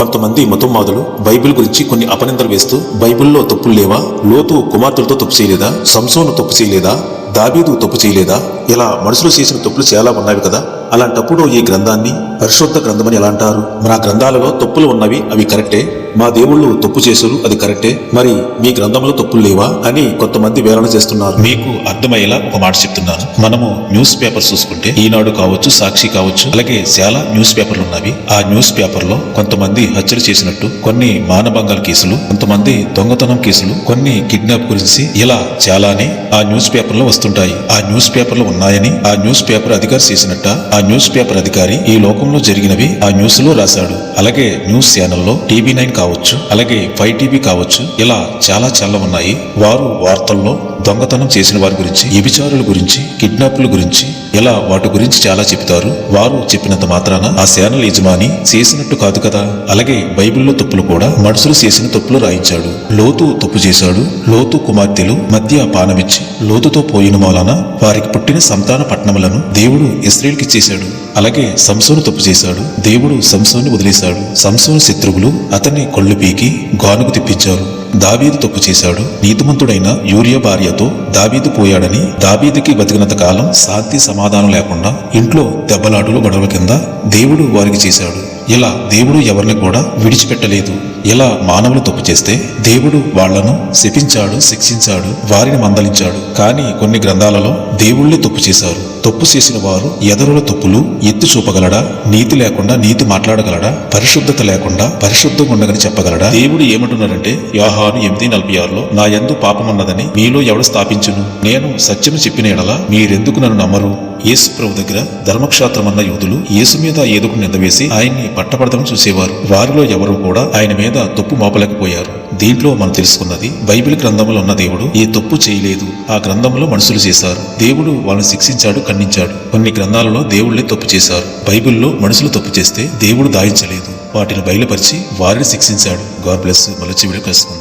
కొంతమంది మతోన్మాదులు బైబిల్ గురించి కొన్ని అపనిందలు వేస్తూ బైబిల్లో తప్పులు లేవా? లోతు కుమార్తెలతో తప్పు చేయలేదా? సంసోను తప్పు చేయలేదా? దాబీదు తప్పు చేయలేదా? ఇలా మనుషులు చేసిన తప్పులు చాలా ఉన్నవి కదా? అలాంటప్పుడు ఈ గ్రంథాన్ని పరిశుద్ధ గ్రంథమని ఎలా అంటారు? మన గ్రంథాలలో తప్పులు ఉన్నవి అవి కరెక్టే మా దేవుళ్ళు తప్పు చేశారు అది కరెక్టే. మరి మీ గ్రంథంలో తప్పులు లేవా అని కొంతమంది వేలన చేస్తున్నారు. మీకు అర్థమయ్యేలా ఒక మాట చెప్తున్నాను. మనము న్యూస్ పేపర్ చూసుకుంటే ఈనాడు కావచ్చు సాక్షి కావచ్చు అలాగే చాలా న్యూస్ పేపర్లు ఉన్నవి. ఆ న్యూస్ పేపర్లో కొంతమంది హత్యలు చేసినట్టు కొన్ని మానభంగాల కేసులు కొంతమంది దొంగతనం కేసులు కొన్ని కిడ్నాప్ గురించి ఇలా చాలానే ఆ న్యూస్ పేపర్లో వస్తుంటాయి. ఆ న్యూస్ పేపర్లో ఉన్నాయని ఆ న్యూస్ పేపర్ అధికారి చేసినట్ట ఆ న్యూస్ పేపర్ అధికారి ఈ లోకంలో జరిగినవి ఆ న్యూస్లో రాశాడు. అలాగే న్యూస్ ఛానల్లో టీవీ నైన్ కావచ్చు అలాగే ఫైవ్ టీవీ కావచ్చు ఇలా చాలా చాలా ఉన్నాయి. వారు వార్తల్లో దొంగతనం చేసిన వారి గురించి వ్యభిచారుల గురించి కిడ్నాప్ల గురించి ఇలా వాటి గురించి చాలా చెప్తారు వారు చెప్పినంత మాత్రాన ఆ సేనల యజమాని చేసినట్టు కాదు కదా. అలాగే బైబిల్లో తప్పులు కూడా మనుషులు చేసిన తప్పులు రాయించాడు. లోతు తప్పు చేశాడు. లోతు కుమార్తెలు మధ్య పానమిచ్చి లోతుతో పోయిన మూలాన వారికి పుట్టిన సంతాన పట్టణములను దేవుడు ఇస్రాయేల్కి చేశాడు. అలాగే సంసోను తప్పు చేశాడు. దేవుడు సంసోను వదిలేశాడు. సంసోను శత్రువులు అతన్ని కళ్ళు పీకి గానుకు తిప్పించారు. దావీదు తప్పు చేశాడు. నీతిమంతుడైన యూరియా భార్యతో దావీదు పోయాడని దావీదుకి బతికినంత కాలం శాంతి సమాధానం లేకుండా ఇంట్లో దెబ్బలాటలు గొడవల కింద దేవుడు వారికి చేశాడు. ఇలా దేవుడు ఎవరిని కూడా విడిచిపెట్టలేదు. ఇలా మానవులు తప్పు చేస్తే దేవుడు వాళ్ళను శపించాడు శిక్షించాడు వారిని మందలించాడు. కానీ కొన్ని గ్రంథాలలో దేవుళ్ళే తప్పు చేశారు. తప్పు చేసిన వారు ఎదరుల తప్పులు ఎత్తు చూపగలడా? నీతి లేకుండా నీతి మాట్లాడగలడా? పరిశుద్ధత లేకుండా పరిశుద్ధంగా ఉండగని చెప్పగలడా? దేవుడు ఏమంటున్నారంటే యోహాను ఎనిమిది నలభై ఆరులో నా ఎందు పాపమున్నదని మీలో ఎవడు స్థాపించును? నేను సత్యము చెప్పిన ఎడల మీరెందుకు నన్ను నమ్మరు? యేసు ప్రభు దగ్గర ధర్మక్షేత్రం అన్న యోధులు యేసు మీద ఏదుకు నిందవేసి ఆయన్ని పట్టపడదామని చూసేవారు. వారిలో ఎవరు కూడా ఆయన మీద తప్పు మోపలేకపోయారు. దీంట్లో మనం తెలుసుకున్నది బైబిల్ గ్రంథంలో ఉన్న దేవుడు ఏ తప్పు చేయలేదు. ఆ గ్రంథంలో మనుషులు చేశారు. దేవుడు వాళ్ళని శిక్షించాడు ఖండించాడు. కొన్ని గ్రంథాలలో దేవుళ్ళే తప్పు చేశారు. బైబిల్లో మనుషులు తప్పు చేస్తే దేవుడు దాయించలేదు. వాటిని బయలుపరిచి వారిని శిక్షించాడు. గాడ్ బ్లెస్ మళ్ళీ వీడియో కలుసుకుందాం.